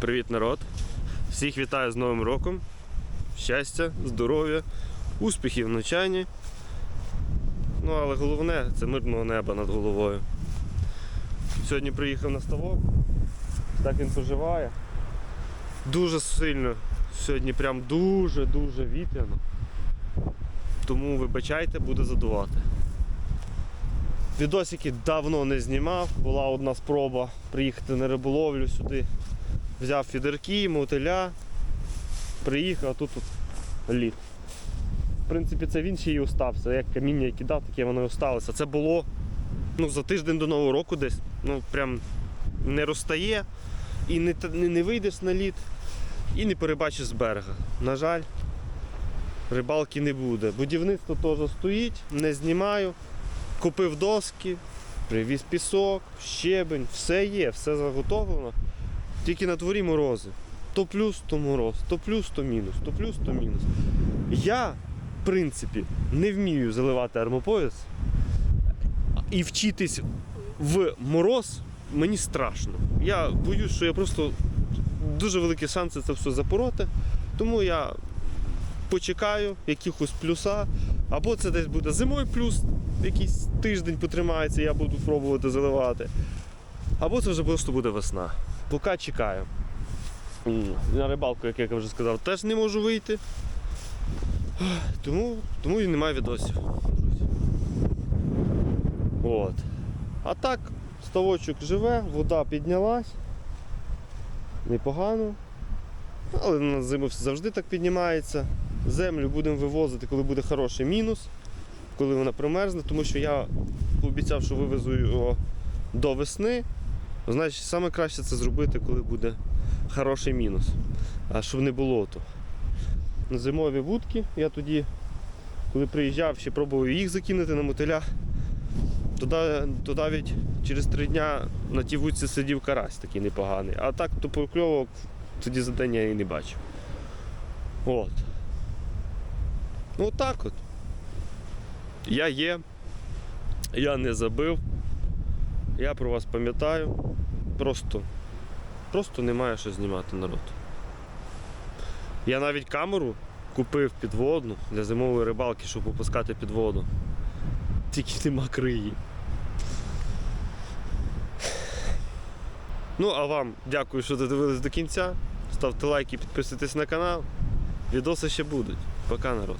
Привіт, народ! Всіх вітаю з Новим роком. Щастя, здоров'я, успіхів в навчанні. Ну, але головне це мирного неба над головою. Сьогодні приїхав на ставок. Так він поживає. Дуже сильно. Сьогодні прям дуже-дуже вітряно. Тому вибачайте, буде задувати. Відосики давно не знімав. Була одна спроба приїхати на риболовлю сюди. Взяв фідерки, мотиля, приїхав, а тут, лід. В принципі, це він ще й остався. Як каміння кидав, таке воно і осталося. Це було ну, за тиждень до Нового року десь. Ну, прям не розтає і не, не вийдеш на лід, і не перебачиш з берега. На жаль, рибалки не буде. Будівництво теж стоїть, не знімаю. Купив доски, привіз пісок, щебень, все є, все заготовлено. Тільки на дворі морози. То плюс, то мороз, то плюс, то мінус, то плюс, то мінус. Я, в принципі, не вмію заливати армопояс. І вчитись в мороз мені страшно. Я боюсь, що я просто дуже великі шанси це все запороти. Тому я почекаю якихось плюса. Або це десь буде зимою плюс, якийсь тиждень потримається, я буду пробувати заливати. Або це вже просто буде весна. Поки чекаю. На рибалку, як я вже сказав, теж не можу вийти. Тому, тому і немає відосів. От. А так, ставочок живе, вода піднялась. Непогано. Але на зиму завжди так піднімається. Землю будемо вивозити, коли буде хороший мінус, коли вона примерзне, тому що я пообіцяв, що вивезу його до весни. Значить, саме краще це зробити, коли буде хороший мінус. А щоб не було то. Зимові вудки я тоді, коли приїжджав, ще пробував їх закинути на мотиля. То навіть через три дня на тій вудці сидів карась такий непоганий. А так то покльовок тоді за день я і не бачив. От. Ну так от. Я є. Я не забив. Я про вас пам'ятаю. Просто. Просто немає що знімати народ. Я навіть камеру купив підводну для зимової рибалки, щоб опускати під воду. Тільки нема криї. Ну, а вам дякую, що додивились до кінця. Ставте лайки, підписуйтесь на канал. Відоси ще будуть. Пока, народ.